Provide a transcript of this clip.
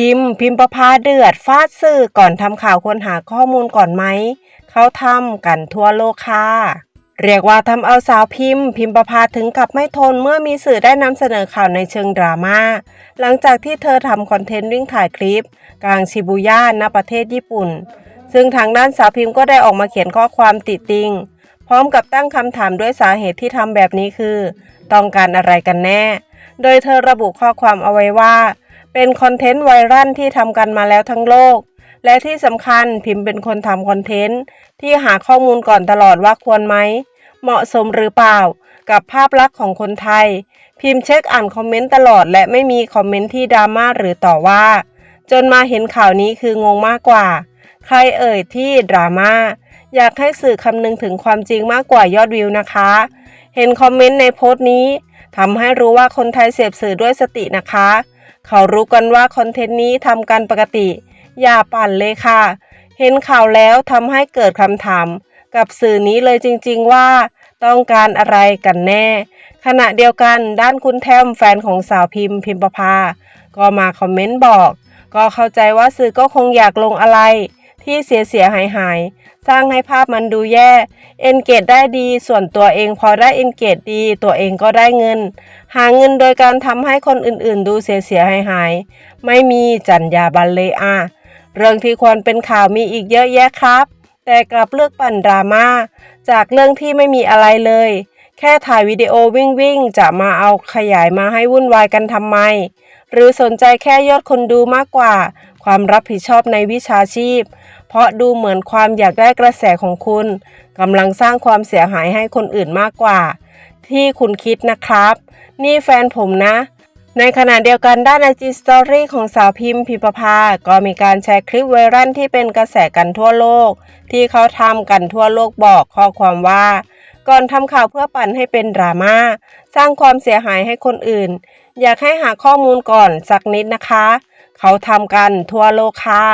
พิมพ์ พิมพ์ประพาเดือด ฟาดสื่อก่อนทำข่าวควรหาข้อมูลก่อนไหม เขาทำกันทั่วโลกค่ะ เรียกว่าทำเอาสาวพิมพ์ พิมพ์ประพาถึงกับไม่ทนเมื่อมีสื่อได้นำเสนอข่าวในเชิงดราม่า หลังจากที่เธอทำคอนเทนต์วิ่งถ่ายคลิป กลางชิบูย่าณประเทศญี่ปุ่น ซึ่งทางด้านสาวพิมพ์ก็ได้ออกมาเขียนข้อความติติง พร้อมกับตั้งคำถามด้วยสาเหตุที่ทำแบบนี้คือ ต้องการอะไรกันแน่ โดยเธอระบุข้อความเอาไว้ว่า เป็นคอนเทนต์ไวรัลที่ทำกันมาแล้วทั้งโลก และที่สำคัญพิมพ์เป็นคนทำคอนเทนต์ที่หาข้อมูลก่อนตลอดว่าควรไหม เหมาะสมหรือเปล่า กับภาพลักษณ์ของคนไทย พิมพ์เช็คอ่านคอมเมนต์ตลอด และไม่มีคอมเมนต์ที่ดราม่าหรือต่อว่า จนมาเห็นข่าวนี้คืองงมากกว่า ใครเอ่ยที่ดราม่าอยากให้สื่อคำนึงถึงความจริงมากกว่ายอดวิวนะคะ เห็นคอมเมนต์ในโพสต์นี้ทำให้รู้ว่าคนไทยเสพสื่อด้วยสตินะคะ เขารู้กันว่าคอนเทนต์นี้ทำกันปกติ อย่าปั่นเลยค่ะ เห็นข่าวแล้วทำให้เกิดคำถาม กับสื่อนี้เลยจริง ๆว่า ต้องการอะไรกันแน่ ขณะเดียวกันด้านคุณแทมแฟนของสาวพิมพ์พิมประภา ก็มาคอมเมนต์บอก ก็เข้าใจว่าสื่อก็คงอยากลงอะไร ที่เสียเสียหายหายๆสร้างให้ภาพมันดูแย่ เอนเกจได้ดี ส่วนตัวเองพอได้เอนเกจดี ตัวเองก็ได้เงิน หาเงินโดยการทำให้คนอื่นๆ ดูเสียเสียหายหายๆไม่มีจัญญาบันเลยอะเรื่องที่ควรเป็นข่าวมีอีกเยอะแยะครับ แต่กลับเลือกปั่นดราม่าจากเรื่องที่ไม่มีอะไรเลย แค่ถ่ายวิดีโอวิ่งวิ่งๆจะมาเอาขยายมาให้วุ่นวายกันทำไม หรือสนใจแค่ยอดคนดูมากกว่า ความรับผิดชอบในวิชาชีพ ราะดูเหมือนความอยากได้กระแสของคุณกำลังสร้างความเสียหายให้คนอื่นมากกว่า ที่คุณคิดนะครับ นี่แฟนผมนะ ในขณะเดียวกันด้านไอจีสตอรี่ของสาวพิมพ์พิมปภาก็มีการแชร์คลิปไวรัลที่เป็นกระแสกันทั่วโลก ที่เขาทำกันทั่วโลกบอกข้อความว่า ก่อนทำข่าวเพื่อปั่นให้เป็นดราม่าสร้างความเสียหายให้คนอื่น อยากให้หาข้อมูลก่อนสักนิดนะคะ เขาทำกันทั่วโลกค่ะ